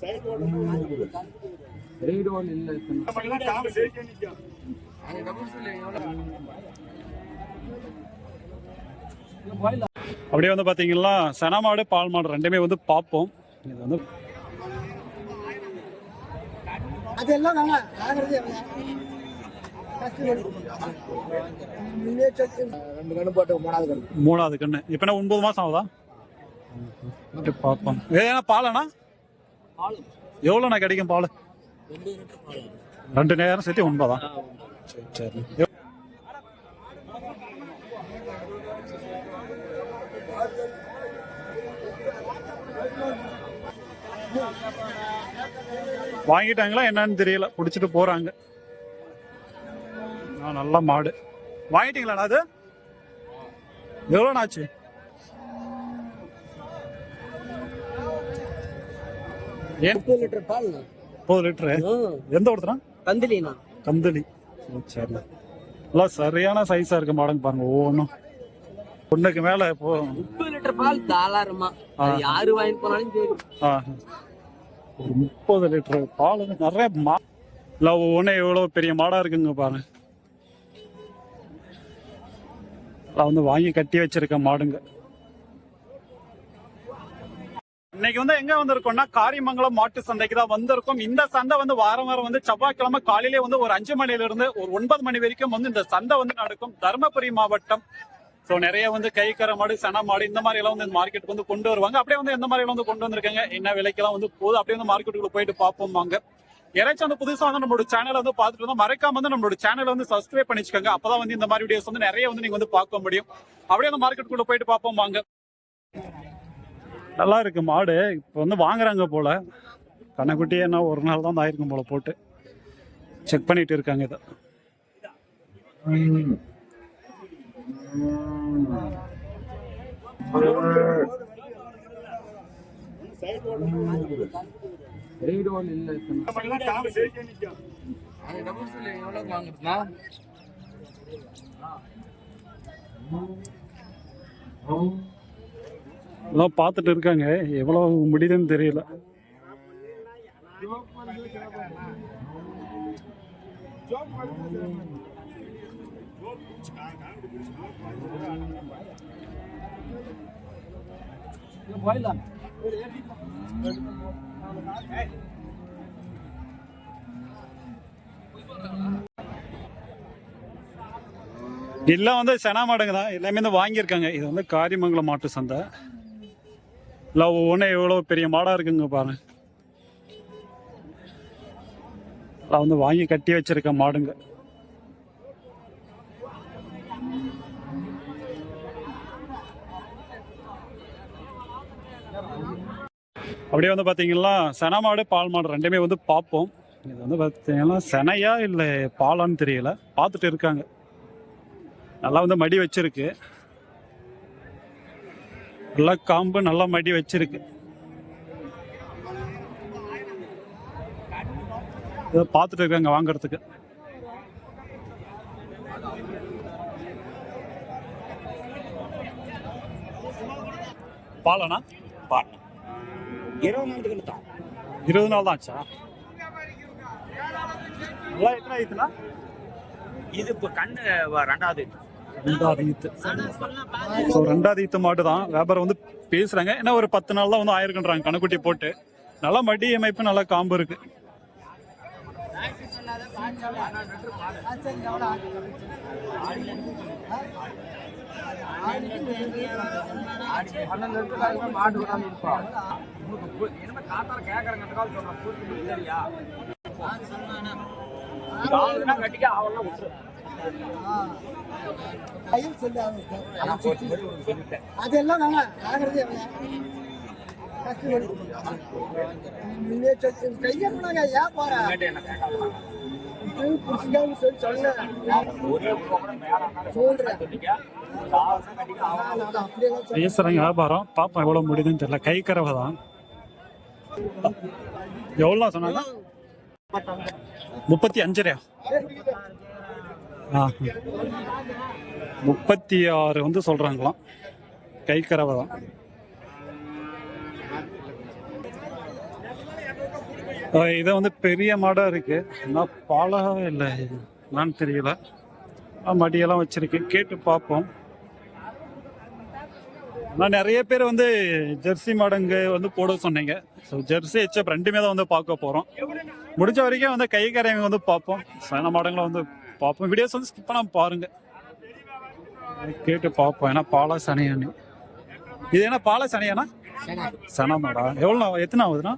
Side one இல்ல அப்படியே வந்து பார்த்தீங்கன்னா சென மாடு பால் மாடு ரெண்டுமே வந்து பார்ப்போம். இது வந்து அதெல்லாம் மூணாவது கண்ணு. இப்போ ஒன்பது மாதம் ஆகுதா? பார்ப்போம். ஏன்னா பாலண்ணா? எவ்வளோண்ணா கிடைக்கும் பால்? ரெண்டு நேரம் சேர்த்து ஒன்பதா? சரி சரி. வாங்கிட்டாங்களா என்னன்னு தெரியல. பிடிச்சிட்டு போறாங்க. ஆ, நல்ல மாடு. வாங்கிட்டீங்களாண்ணா அது? எவ்வளோண்ணா முப்பது லிட்டர் பால் முப்பது லிட்டரு? எந்த ஒருத்தரா கந்திலினா கந்தளி. ஓ, சரி நல்லா சரியான சைஸா இருக்கு மாடுங்க பாருங்க ஒவ்வொன்றும் ஒண்ணுக்கு மேல இப்போ முப்பது லிட்டர் பால் தாராளமா அது யாரு வாங்கிட்டு போனாலும் சரி. ஆ, ஒரு முப்பது லிட்டர் பால் வந்து நிறைய மா இல்லை ஒவ்வொன்றும் எவ்வளோ பெரிய மாடா இருக்குங்க பாருங்க. நான் வந்து வாங்கி கட்டி வச்சிருக்க மாடுங்க. இன்னைக்கு வந்து எங்க வந்திருக்கோம்னா காரியமங்கலம் மாட்டு சந்தைக்கு தான் வந்திருக்கோம். இந்த சந்தை வந்து வாரம் வாரம் வந்து செவ்வாய்க்கிழமை காலையிலே வந்து ஒரு அஞ்சு மணில இருந்து ஒரு ஒன்பது மணி வரைக்கும் வந்து இந்த சந்தை வந்து நடக்கும். தருமபுரி மாவட்டம். ஸோ நிறைய வந்து கைக்கர மாடு சன மாடு இந்த மாதிரி எல்லாம் வந்து இந்த மார்க்கெட்டுக்கு வந்து கொண்டு வருவாங்க. அப்படியே வந்து எந்த மாதிரி எல்லாம் வந்து கொண்டு வந்திருக்காங்க? என்ன விலைக்கெல்லாம் வந்து போகுது? அப்படியே வந்து மார்க்கெட்டுக்குள்ள போயிட்டு பார்ப்போம் வாங்க. யாராச்சும் வந்து புதுசாக வந்து நம்மளோட சேனலை வந்து பார்த்துட்டு இருந்தா மறக்காம வந்து நம்மளோட சேனலை வந்து சப்ஸ்கிரைப் பண்ணிச்சுக்கோங்க. அப்பதான் வந்து இந்த மாதிரி வீடியோஸ் வந்து நிறைய வந்து நீங்க வந்து பார்க்க முடியும். அப்படியே அந்த மார்க்கெட்டுக்குள்ள போயிட்டு பார்ப்போம் வாங்க. நல்லா இருக்கு மாடு. இப்போ வந்து வாங்குறாங்க போல. கண்ணக்குட்டியே என்ன ஒரு நாள் தான் ஆயிருக்கும் போல போட்டு. செக் பண்ணிட்டு இருக்காங்க இதை. வாங்குறதுனா எல்லாம் பார்த்துட்டு இருக்காங்க. எவ்வளோ முடியுதுன்னு தெரியல. எல்லாம் வந்து செனா மாடுங்க தான். எல்லாமே வந்து வாங்கியிருக்காங்க. இது வந்து காரியமங்கலம் மாட்டு சந்தை. இல்லை ஒவ்வொன்றும் எவ்வளோ பெரிய மாடாக இருக்குங்க பாருங்க. எல்லாம் வந்து வாங்கி கட்டி வச்சிருக்க மாடுங்க. அப்படியே வந்து பார்த்தீங்கன்னா சென மாடு பால் மாடு ரெண்டுமே வந்து பார்ப்போம் இது வந்து பார்த்தீங்கன்னா செனையா இல்லை பாலான்னு தெரியல. பார்த்துட்டு இருக்காங்க. நல்லா வந்து மடி வச்சிருக்கு. நல்லா காம்பு நல்லா மடி வச்சிருக்கு. இதை பார்த்துட்டு இருக்காங்க வாங்குறதுக்கு. பாலனா பால். இருபது நாளுக்கு தான் இருபது நாள் தான் ஆச்சா? நல்லா எத்தனை ஆயிடுச்சுனா இது இப்ப கண்ணு ரெண்டாவது ரெண்டாவது ஈத்து ஸோ ரெண்டாவது ஈத்து மாட்டு தான் வியாபாரம் வந்து பேசுறாங்க. ஏன்னா ஒரு பத்து நாள் தான் வந்து ஆயிருக்குன்றாங்க. கணக்குட்டி போட்டு. நல்லா மடி அமைப்பு நல்லா காம்பு இருக்கு. பன்னெண்டு லிட்டர் சொல்லு அதெல்லாம் நல்லா ஆகிறது ஏன் பேசுறாங்க வியாபாரம். பாப்பா எவ்வளவு முடியுதுன்னு தெரியல. கை கறவை தான். எவ்வளோ சொன்னாங்க? முப்பத்தி அஞ்சரையா முப்பத்தி ஆறு வந்து சொல்கிறாங்களாம் கை கறவை தான் இது வந்து பெரிய மாடாக இருக்குது ஆனால் பாலா இல்லை. என்னன்னு தெரியல. மடியெல்லாம் வச்சிருக்கு. கேட்டு பார்ப்போம். ஆனால் நிறைய பேர் வந்து ஜெர்சி மாடுங்க வந்து போட சொன்னீங்க. ஸோ ஜெர்சி ஹெச்எப் ரெண்டுமே தான் வந்து பார்க்க போகிறோம் முடிஞ்ச வரைக்கும் வந்து கை கரையவங்க வந்து பார்ப்போம். சன மாடுங்களை வந்து பார்ப்போம் வீடியோஸ் வந்து ஸ்கிப் பண்ணாம பாருங்க. கேட்டு பார்ப்போம் ஏன்னா பாலா சனியானு. இது என்ன பாலா சனியானா? சன. மாடா எவ்வளோ எத்தனை ஆகுதுண்ணா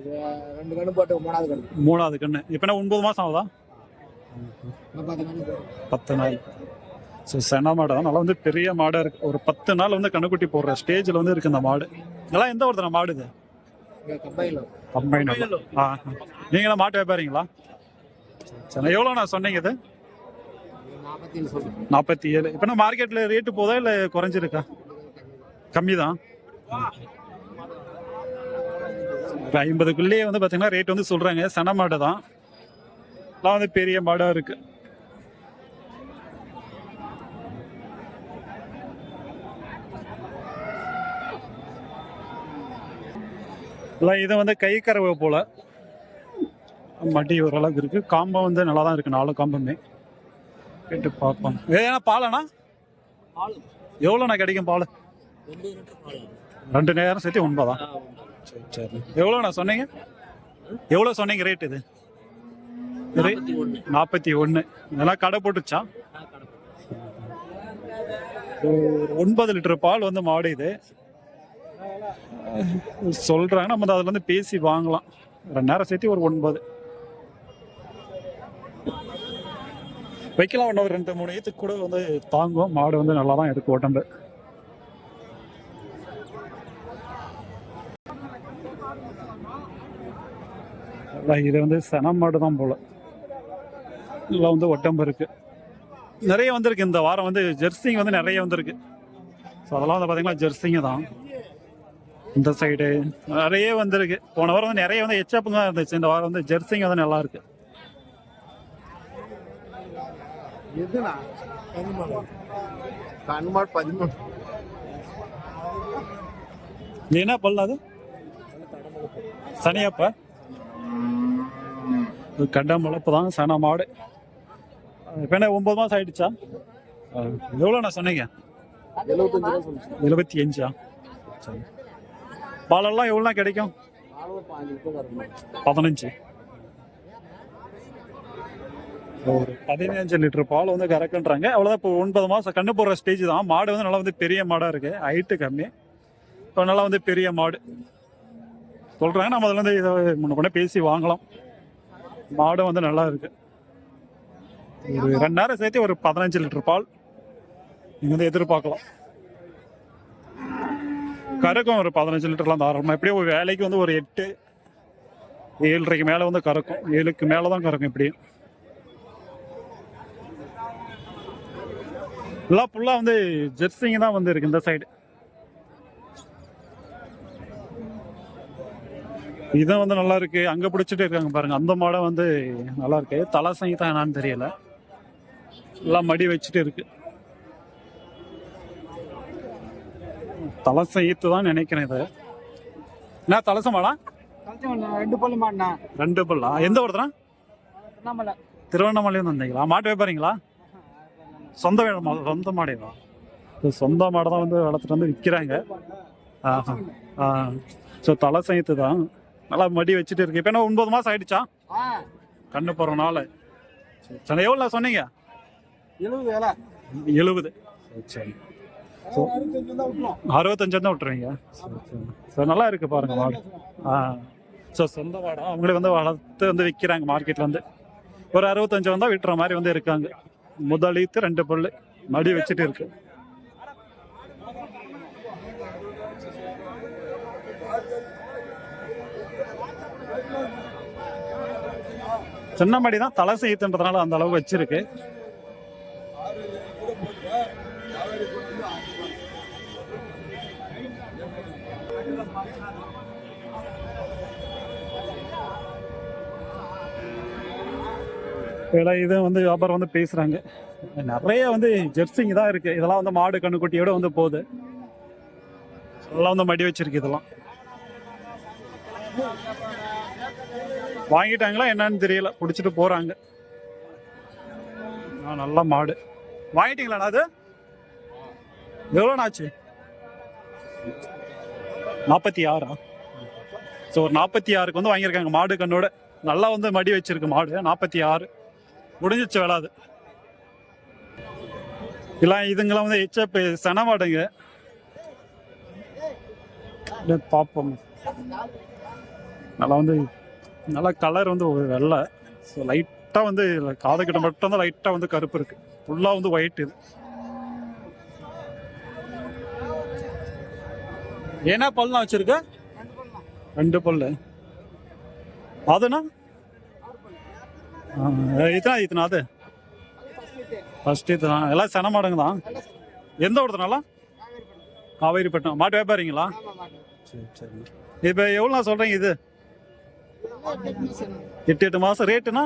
இது ரெண்டு கண்ணு போட்டு மூணாவது கண்ணு. மூணாவது கண்ணு. இப்போ என்ன ஒன்பது மாதம் ஆகுதா? பத்து நாள் ஸோ சென மாடு தான் நல்லா வந்து பெரிய மாடாக இருக்கு. ஒரு பத்து நாள் வந்து கண்ணுக்குட்டி போடுற ஸ்டேஜில் வந்து இருக்கு இந்த மாடு. இதெல்லாம் எந்த ஒருத்தர மாடு இது? கம்பைன். ஆ நீங்களாம் மாட்டு வியாபாரிங்களா? சரி எவ்வளோ நான் சொன்னீங்க இது? நாற்பத்தி ஏழு இப்போ நான் மார்க்கெட்டில் ரேட்டு போதா இல்லை குறைஞ்சிருக்கா? கம்மி தான் இப்போ ஐம்பதுக்குள்ளேயே வந்து பார்த்தீங்கன்னா ரேட் வந்து சொல்கிறாங்க சன மாடு தான். எல்லாம் வந்து பெரிய மாடாக இருக்கு. இது வந்து கை கறவை போல. மடி ஓரளவுக்கு இருக்கு. காம்பம் வந்து நல்லா தான் இருக்கு. நாலு காம்புமே. கேட்டு பார்ப்போம். ஏன்னா பாலண்ணா? எவ்வளோண்ணா கிடைக்கும் பால்? ரெண்டு நேரம் சேர்த்து ஒன்பதா? சரி சரி. எவ்வளோண்ணா சொன்னீங்க? எவ்வளோ சொன்னீங்க ரேட் இது? நாற்பத்தி ஒன்று இதெல்லாம் கடை போட்டுச்சா? ஒன்பது லிட்டர் பால் வந்து மாடு இது சொல்றாங்க. நம்ம அதுல இருந்து பேசி வாங்கலாம். ரெண்டு நேரம் சேர்த்து ஒரு ஒன்பது. வைக்கலாம் ஒன்று ரெண்டு மூணு ஏத்துக்கு கூட வந்து தாங்கும். மாடு வந்து நல்லா தான் இருக்கு உடம்பு. இது வந்து சனம் மாடு தான் போல. இதெல்லாம் வந்து உடம்பு இருக்கு. நிறைய வந்திருக்கு. இந்த வாரம் வந்து ஜெர்சிங் வந்து நிறைய வந்திருக்கு. ஸோ அதெல்லாம் வந்து பார்த்தீங்கன்னா ஜெர்சிங்க தான். இந்த சைடு நிறைய வந்திருக்கு. போன வாரம் வந்து நிறைய வந்து எச்சப்புங்க இருந்துச்சு. இந்த வாரம் வந்து ஜெர்சிங் வந்து நல்லா இருக்குது எதுனா? கண்மாடு. பதிமூணு. என்ன பல்லு அது? சனியப்ப. கண்ட முளப்பு தான் சன மாடு. இப்போ என்ன ஒன்பது மாதம் ஆயிடுச்சா? எவ்வளோ நான் சொன்னீங்க எழுபத்தி அஞ்சா? சரி. பாலெல்லாம் எவ்வளோ கிடைக்கும்? பதினஞ்சு. ஒரு பதினஞ்சு லிட்டர் பால் வந்து கறக்குன்றாங்க. அவ்வளோதான் இப்போ ஒன்பது மாதம் கண்ணு போடுற ஸ்டேஜ் தான். மாடு வந்து நல்லா வந்து பெரிய மாடாக இருக்கு. ஹைட்டு கம்மி. இப்போ நல்லா வந்து பெரிய மாடு. சொல்கிறாங்க நம்ம அதில் வந்து இதை முன்ன பண்ண பேசி வாங்கலாம். மாடு வந்து நல்லா இருக்கு. ஒரு ரெண்டு நேரம் சேர்த்து ஒரு பதினஞ்சு லிட்டர் பால் நீங்கள் வந்து எதிர்பார்க்கலாம். கறக்கும் ஒரு பதினஞ்சு லிட்டர்லாம் தாராளமாக எப்படியும் ஒரு வேலைக்கு வந்து ஒரு எட்டு ஏழரைக்கு மேலே வந்து கறக்கும். ஏழுக்கு மேலே தான் கறக்கும் இப்படியும் எல்லாம் ஃபுல்லாக வந்து ஜெர்சிங்க தான் வந்து இருக்கு இந்த சைடு இதான் வந்து நல்லா இருக்கு. அங்க பிடிச்சிட்டு இருக்காங்க பாருங்க. அந்த மாடை வந்து நல்லா இருக்கு. தலை சங்கீதம் என்னன்னு தெரியல. எல்லாம் மடி வச்சுட்டு இருக்கு. தலை சங்கீத்து தான் நினைக்கிறேன் இது. என்ன தலச மாடா ரெண்டு பல்லு மாடினா ரெண்டு பல்லா? எந்த ஒருத்தரா திருவண்ணாமலை. திருவண்ணாமலையும் வந்தீங்களா? மாட்டு வியாபாரிங்களா? சொந்த வே- மா- சொந்த மாடேவா இது சொந்த மாடை தான் வந்து வளர்த்துட்டு வந்து விற்கிறாங்க ஸோ தலை சைத்து தான். நல்லா மடி வச்சுட்டு இருக்கு. இப்போ என்ன ஒன்பது மாதம் ஆயிடுச்சா? கண்ணு போகிறனால சரி எவ்வளோ சொன்னீங்க? எழுபது வேலை. எழுபது. சரி தான் விட்டுரும் அறுபத்தஞ்சு தான் விட்டுருவீங்க. சரி ஸோ நல்லா இருக்கு பாருங்க மாடு. ஆ. ஸோ சொந்த மாடா. அவங்களே வந்து வளர்த்து வந்து விற்கிறாங்க மார்க்கெட்டில் வந்து ஒரு அறுபத்தஞ்சு வந்தால் விட்டுற மாதிரி வந்து இருக்காங்க. முதலீத்து ரெண்டு பல்லு மடி வச்சுட்டு இருக்கு. சின்ன மடி தான் தலை செய்யுதுன்றதுனால அந்த அளவுக்கு வச்சிருக்கு. வேலை இது வந்து வியாபாரம் வந்து பேசுகிறாங்க நிறைய வந்து ஜெர்சிங்க தான் இருக்குது இதெல்லாம் வந்து மாடு கண்ணுக்குட்டியோட வந்து போகுது. எல்லாம் வந்து மடி வச்சிருக்கு இதெல்லாம். வாங்கிட்டாங்களா என்னன்னு தெரியல. பிடிச்சிட்டு போறாங்க. ஆ, நல்ல மாடு. வாங்கிட்டீங்களாண்ணா அது? எவ்வளோண்ணா ஆச்சு? நாற்பத்தி ஆறா? ஸோ ஒரு நாற்பத்தி ஆறுக்கு வந்து வாங்கியிருக்காங்க. மாடு கண்ணோட. நல்லா வந்து மடி வச்சிருக்கு மாடு. நாற்பத்தி ஆறு. முடிஞ்சிச்சு விளாது இல்லை இதுங்கெல்லாம் வந்து ஹெச்எப் சன மாடுங்க அப்படியே பார்ப்போம் நல்லா வந்து நல்லா கலர் வந்து ஒரு வெள்ளை. ஸோ லைட்டாக வந்து காது கிட்ட மட்டும் தான் லைட்டாக வந்து கருப்பு இருக்கு. ஃபுல்லாக வந்து ஒயிட் இது. ஏன்னா பல்லாம் வச்சிருக்க? ரெண்டு பல்லு. அதுனா? இத்தனா இத்தனா அது? ஃபர்ஸ்ட் இதுதான் எல்லாம் சென மாடுங்க தான். எந்த ஊடுறதுனால காவேரிப்பட்டினம். மாட்டு வியாபாரிங்களா? சரி சரி. இப்போ எவ்வளோ சொல்கிறீங்க இது? எட்டு எட்டு மாதம் ரேட்டுனா?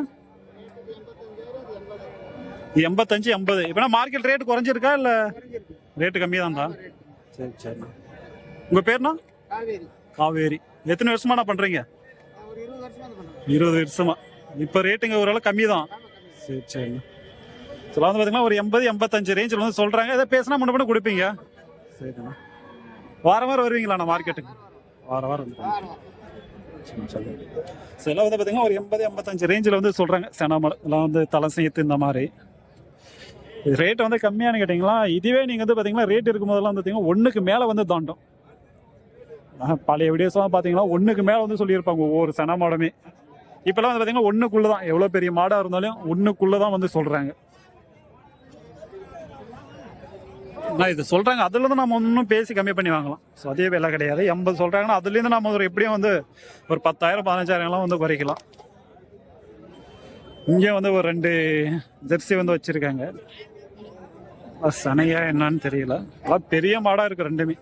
எண்பத்தஞ்சு எண்பது. இப்போனா மார்க்கெட் ரேட் குறைஞ்சிருக்கா இல்லை ரேட்டு கம்மியாக தான்டா? சரி சரி. உங்கள் பேர்னா? காவேரி. காவேரி. எத்தனை வருஷமா நான் பண்ணுறீங்க இருபது வருஷமா. இப்போ ரேட்டுங்க ஓரளவு கம்மி தான் சரி சரி சில வந்து பார்த்தீங்கன்னா ஒரு எண்பது எண்பத்தஞ்சு ரேஞ்சில் வந்து சொல்கிறாங்க எதை பேசினா முன்ன பண்ண கொடுப்பீங்க. சரிண்ணா வாரம் வாரம் வருவீங்களாண்ணா மார்க்கெட்டுக்கு வாரம் வாரம் வந்து சில வந்து பார்த்தீங்கன்னா ஒரு எண்பது எண்பத்தஞ்சு ரேஞ்சில் வந்து சொல்கிறாங்க செனாமல் எல்லாம் வந்து தலை செய்யத்து இந்த மாதிரி. ரேட் வந்து கம்மியானு கேட்டிங்களா? இதுவே நீங்கள் வந்து பார்த்தீங்கன்னா ரேட் இருக்கும்போதெல்லாம் வந்து பார்த்தீங்கன்னா ஒன்றுக்கு மேலே வந்து தாண்டும். பழைய வீடியோஸ்லாம் பார்த்தீங்கன்னா ஒன்றுக்கு மேலே வந்து சொல்லியிருப்பாங்க. ஒவ்வொரு சென மாடுமே இப்போல்லாம் வந்து பார்த்தீங்கன்னா ஒன்றுக்குள்ளே தான் எவ்வளோ பெரிய மாடாக இருந்தாலும் ஒன்றுக்குள்ளே தான் வந்து சொல்கிறாங்க நான் இது சொல்கிறாங்க அதுலேருந்து நம்ம ஒன்றும் பேசி கம்மி பண்ணி வாங்கலாம். ஸோ அதே வேலை கிடையாது. எண்பது சொல்கிறாங்கன்னா அதுலேருந்து நம்ம ஒரு எப்படியும் வந்து ஒரு பத்தாயிரம் பதினஞ்சாயிரம்லாம் வந்து குறைக்கலாம். இங்கே வந்து ஒரு ரெண்டு ஜெர்சி வந்து வச்சுருக்காங்க. சனையா என்னன்னு தெரியல. அதான் பெரிய மாடாக இருக்குது ரெண்டுமே.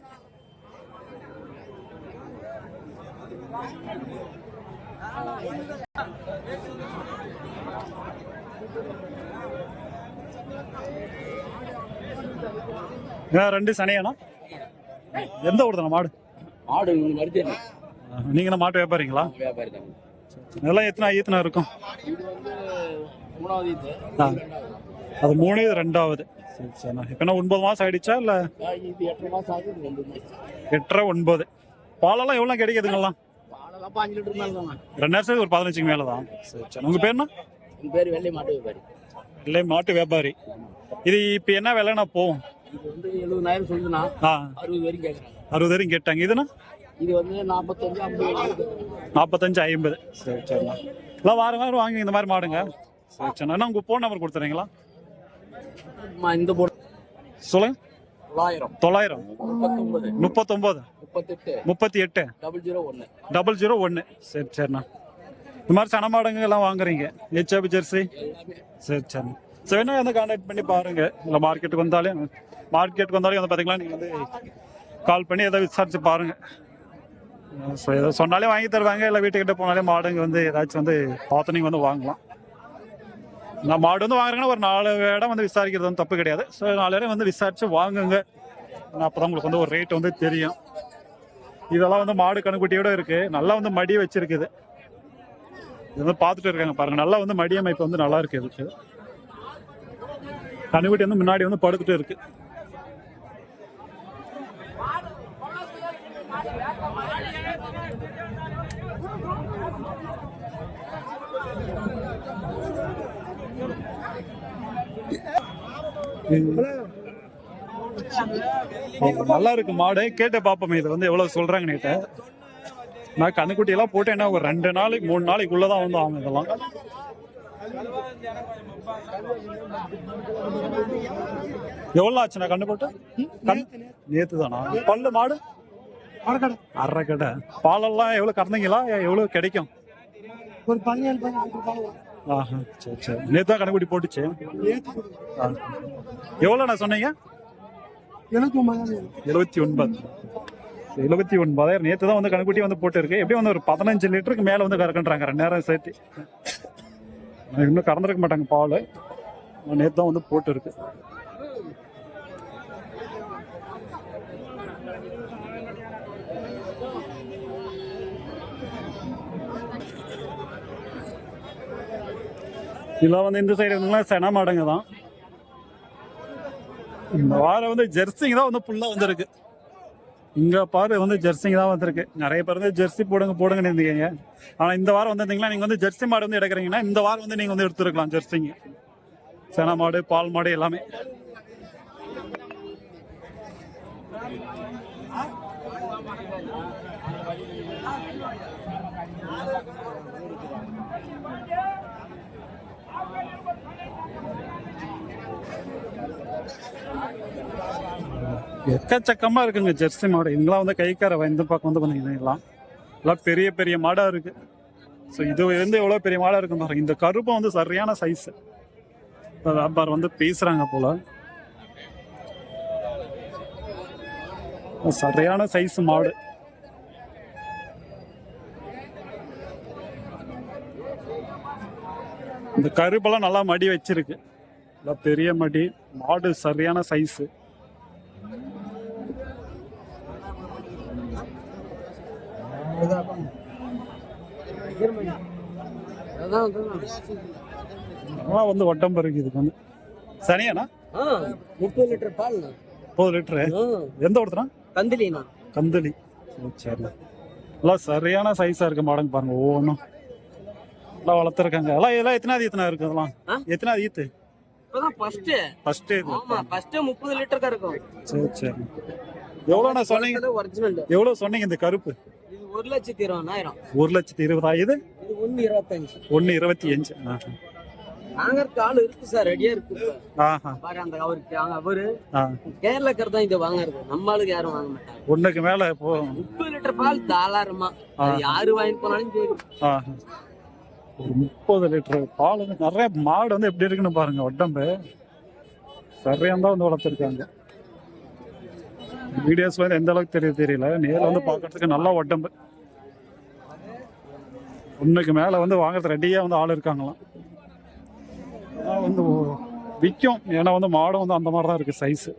ரெண்டு சனையாண்ணா எந்த ஊடுதாண்ணா மாடு? மாடு நீங்கள் மாட்டு வியாபாரிங்களா? வியாபாரி தான். இதெல்லாம் எத்தனை ஈத்தனை இருக்கும். அது மூணு இது ரெண்டாவது. சரி சரிண்ணா இப்போ என்ன ஒன்பது மாதம் ஆயிடுச்சா இல்லை? ரெண்டு எட்டரை ஒன்பது பாலெல்லாம் எவ்வளோ கிடைக்குதுங்களாம் ரெண்டாயிரத்து ஒரு பதினஞ்சுக்கு மேலே தான் சரி. சரி உங்கள் பேர்னா என் பேர் வெள்ளை மாட்டு வியாபாரி. இல்லை மாட்டு வியாபாரி. இது இப்போ என்ன விலைண்ணா போகும்? இது வந்து எழுபதாயிரம் ஆ. அறுபது வரைக்கும் கேட்குறாங்க அறுபது வரைக்கும் கேட்டாங்க. இதுனா இது வந்து நாற்பத்தஞ்சு ஐம்பது நாற்பத்தஞ்சு ஐம்பது. சரி சரிண்ணா. இல்லை வாரம் வாரம் வாங்கி இந்த மாதிரி மாடுங்க. சரி சரிண்ணா. உங்கள் ஃபோன் நம்பர் கொடுத்துறீங்களா? இந்த போர்டு சொல்லுங்க. தொள்ளாயிரம். தொள்ளாயிரம். முப்பத்தொம்போது முப்பத்தெட்டு. முப்பத்தி எட்டு. டபுள் ஜீரோ ஒன்று டபுள் ஜீரோ ஒன்று சரி சரிண்ணா. இந்த மாதிரி சன மாடுங்க எல்லாம் வாங்குறீங்க ஹெச்எப் ஜெர்சி சரி சரி. சரி வேணா வந்து கான்டாக்ட் பண்ணி பாருங்க. இல்லை மார்க்கெட்டுக்கு வந்தாலும் மார்க்கெட்டுக்கு வந்தாலும் வந்து பார்த்தீங்கன்னா நீங்கள் வந்து கால் பண்ணி எதாவது விசாரிச்சு பாருங்க. ஸோ ஏதோ சொன்னாலே வாங்கி தருவாங்க. இல்லை வீட்டுக்கிட்ட போனாலே மாடுங்க வந்து ஏதாச்சும் வந்து பார்த்து நீங்கள் வந்து வாங்கலாம். நான் மாடு வந்து வாங்குறேங்கன்னா ஒரு நாலு இடம் வந்து விசாரிக்கிறது வந்து தப்பு கிடையாது. ஸோ நாலு இடம் வந்து விசாரித்து வாங்குங்க. அப்போ தான் உங்களுக்கு வந்து ஒரு ரேட் வந்து தெரியும். இதெல்லாம் வந்து மாடு கணுக்குட்டியோட இருக்குது நல்லா வந்து மடி வச்சிருக்குது. இது வந்து பார்த்துட்டு இருக்காங்க பாருங்க. நல்லா வந்து மடி அமைப்பு வந்து நல்லா இருக்கு இதுக்கு. கண்ணுக்குட்டி வந்து முன்னாடி வந்து படுத்துட்டு இருக்கு. நல்லா இருக்கு மாடு. கேட்ட பார்ப்போமே இது வந்து எவ்வளவு சொல்றாங்க நீட்ட நான் கண்ணுக்குட்டி எல்லாம் போட்டு என்ன ஒரு ரெண்டு நாளைக்கு மூணு நாளைக்குள்ளதான் வந்து ஆகும் இதெல்லாம். எவ்வளவு ஆச்சுண்ணா கண்ணு போட்டு? கண் நேத்து தானா பல்லு மாடு? அரைக்கடை. கடை பாலெல்லாம் எவ்வளவு கறந்தீங்களா? எவ்வளவு கிடைக்கும்? ஒரு ரூபாய் ஆஹா சரி சரி. நேத்து தான் கண்ணுக்குட்டி போட்டுச்சு. ஆ. எவ்வளோண்ணா சொன்னீங்க? எழுபத்தி ஒன்பது. எழுபத்தி ஒன்பதாயிரம் நேற்று தான் வந்து கணக்குட்டி வந்து போட்டுருக்கு. எப்படியும் வந்து ஒரு பதினஞ்சு லிட்டருக்கு மேலே வந்து கறக்குன்றாங்க. ரெண்டு நேரம் சேர்த்து. இன்னும் கறந்துருக்க மாட்டாங்க பால். நேற்று தான் வந்து போட்டுருக்கு. இதெல்லாம் வந்து இந்த சைடு இருந்தீங்கன்னா சென மாடுங்க தான் இந்த வாரம் வந்து ஜெர்சிங்க தான் வந்து ஃபுல்லாக வந்துருக்கு. இங்கே பாரு வந்து ஜெர்சிங்க தான் வந்திருக்கு. நிறைய பேர் வந்து ஜெர்சி போடுங்க போடுங்கன்னு இருந்தீங்க. ஆனால் இந்த வாரம் வந்திருந்தீங்களா? நீங்கள் வந்து ஜெர்சி மாடு வந்து எடுக்கிறீங்கன்னா இந்த வாரம் வந்து நீங்கள் வந்து எடுத்துருக்கலாம் ஜெர்சிங்க சென மாடு பால் மாடு எல்லாமே. எக்கச்சக்கமா இருக்குங்க ஜெர்சி மாடு. இங்கெல்லாம் வந்து கைக்கார இந்த பக்கம் வந்து பார்த்தீங்கன்னா எல்லாம். பெரிய பெரிய மாடா இருக்கு. ஸோ இது வந்து எவ்வளோ பெரிய மாடா இருக்கு பாருங்க. இந்த கருப்பம் வந்து சரியான சைஸ் வியாபாரம் வந்து பேசுறாங்க போல. சரியான சைஸ் மாடு. இந்த கருப்பெல்லாம் நல்லா மடி வச்சிருக்கு. நல்லா பெரிய மடி. மாடு சரியான சைஸு அதான் அதான். அதெல்லாம் வந்து ஒட்டம்பு இருக்கு இதுக்கு வந்து. சனியாண்ணா? முப்பது லிட்டர் பால் முப்பது லிட்டரு? எந்த ஒருத்தரா கந்திலிண்ணா கந்தளி. சரி, சரி. எல்லாம் சரியான சைஸா இருக்கு மாடங்க பாருங்க ஒவ்வொன்றும். எல்லாம் வளர்த்துருக்காங்க. எல்லாம் இதெல்லாம் எத்தனாவது ஈத்துனா இருக்கு அதெல்லாம்? எத்தனாவது ஈத்து? ஃபர்ஸ்ட் ஃபர்ஸ்ட் ஆமா ஃபர்ஸ்ட் முப்பது லிட்டர் தான் இருக்கும். சரி சரி. எவ்வளோண்ணா சொன்னீங்க? ஒரிஜினல் எவ்வளோ சொன்னீங்க இந்த கருப்பு? இது ஒரு லட்சத்தி இருபதாயிரம். ஒரு லட்சத்தி இருபதாயிரம். இது? ஒன்னு இருபத்தஞ்சு. ஒன்று இருபத்தி அஞ்சு. வாங்கறதுக்கு ஆள் இருக்கு சார் ரெடியா இருக்கு பாரு அந்த அவருக்கு அவரு. கேரளக்கர் தான் இதை வாங்குறது. நம்ம ஆளுக்கு யாரும் வாங்க மாட்டாங்க. ஒன்றுக்கு மேலே இப்போ முப்பது லிட்டர் பால் தாளாரமா. யாரு வாங்கிட்டு போனாலும் சரி. ஒரு முப்பது லிட்டர் பால் வந்து நிறைய மாடு வந்து எப்படி இருக்குன்னு பாருங்க உடம்பு. சரியா தான் வந்து வளர்த்துருக்காங்க. வீடியோஸ் வந்து எந்த அளவுக்கு தெரிய தெரியல. நேரில் வந்து பார்க்கறதுக்கு நல்லா உடம்பு. ஒன்றுக்கு மேலே வந்து வாங்குறது ரெடியாக வந்து ஆள் இருக்காங்களாம். வந்து விற்கும் ஏன்னா வந்து மாடும் வந்து அந்த மாதிரி தான் இருக்குது சைஸு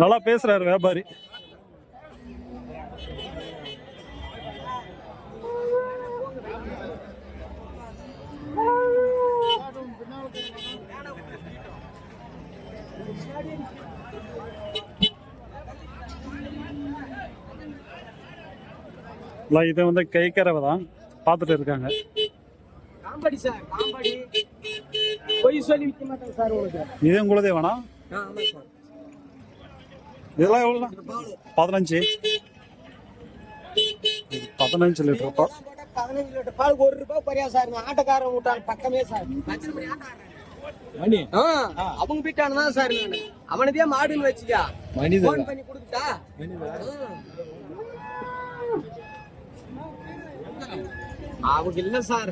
நல்லா பேசுறாரு வியாபாரி. இல்லை, இது வந்து கைக்கறவை தான் பார்த்துட்டு இருக்காங்க. காம்படி சார் காம்படி பொய் சொல்லி விற்க மாட்டேன் சார் உங்களுக்கு. இது உங்களுதே வேணா? இதெல்லாம் எவ்வளோ பதினஞ்சு. பதினஞ்சு லிட்டர் பால். பதினஞ்சு லிட்டர் பால் ஒரு ரூபாய் குறையா சார். ஆட்டக்காரன் விட்டான் பக்கமே சார். அவங்க வீட்டான தான் சார் நானு. அவனதே மாடுன்னு வச்சுக்கா. பண்ணி கொடுத்துட்டா? அவங்க சார்.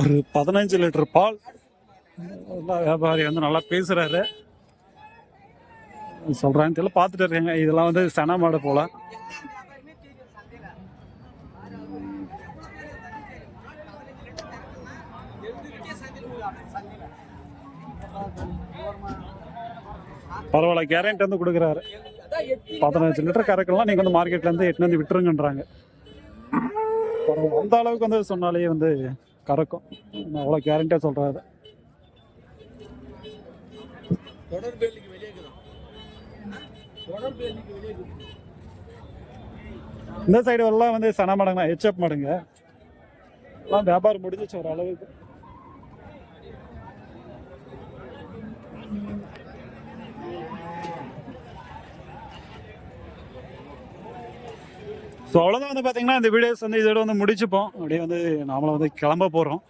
ஒரு பதினஞ்சு லிட்டர் பால். வியாபாரி வந்து நல்லா பேசுறாரு. சொல்றாங்க தெரியல. பார்த்துட்டு இருக்கேங்க. இதெல்லாம் வந்து சன மாடு போல. பரவாயில்ல. கேரண்ட் வந்து கொடுக்குறாரு. பதினஞ்சு லிட்டர் கறக்கெல்லாம் நீங்க வந்து மார்க்கெட்ல இருந்து வந்து விட்டுருங்கன்றாங்க. அந்த அளவுக்கு வந்து சொன்னாலே வந்து கறக்கும். அவ்வளோ கேரண்டியா சொல்றாரு இந்த சைடு எல்லாம் வந்து சன மடங்க ஹெச்எப் மடங்க. எல்லாம் வியாபாரம் முடிஞ்சிச்சு ஒரு ஸோ அவ்வளோதான் வந்து பார்த்தீங்கன்னா இந்த வீடியோஸ் வந்து இதோட வந்து முடிச்சுப்போம். அப்படியே வந்து நாமளும் வந்து கிளம்ப போகிறோம்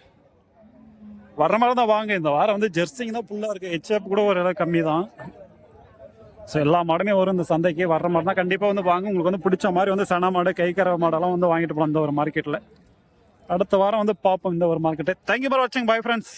வர்ற மாதிரி தான் வாங்க. இந்த வாரம் வந்து ஜெர்சிங் தான் ஃபுல்லாக இருக்குது ஹெச்எப் கூட ஒரு இடம் கம்மி தான். ஸோ எல்லா மாடுமே வரும். இந்த சந்தைக்கு வர்ற மாதிரி தான் கண்டிப்பாக வந்து வாங்க. உங்களுக்கு வந்து பிடிச்ச மாதிரி வந்து சன மாடு கைக்கர மாடெல்லாம் வந்து வாங்கிட்டு போகலாம் இந்த ஒரு மார்க்கெட்டில் அடுத்த வாரம் வந்து பார்ப்போம் இந்த ஒரு மார்க்கெட்டு தேங்க்யூ ஃபார் வாட்சிங் பை ஃப்ரெண்ட்ஸ்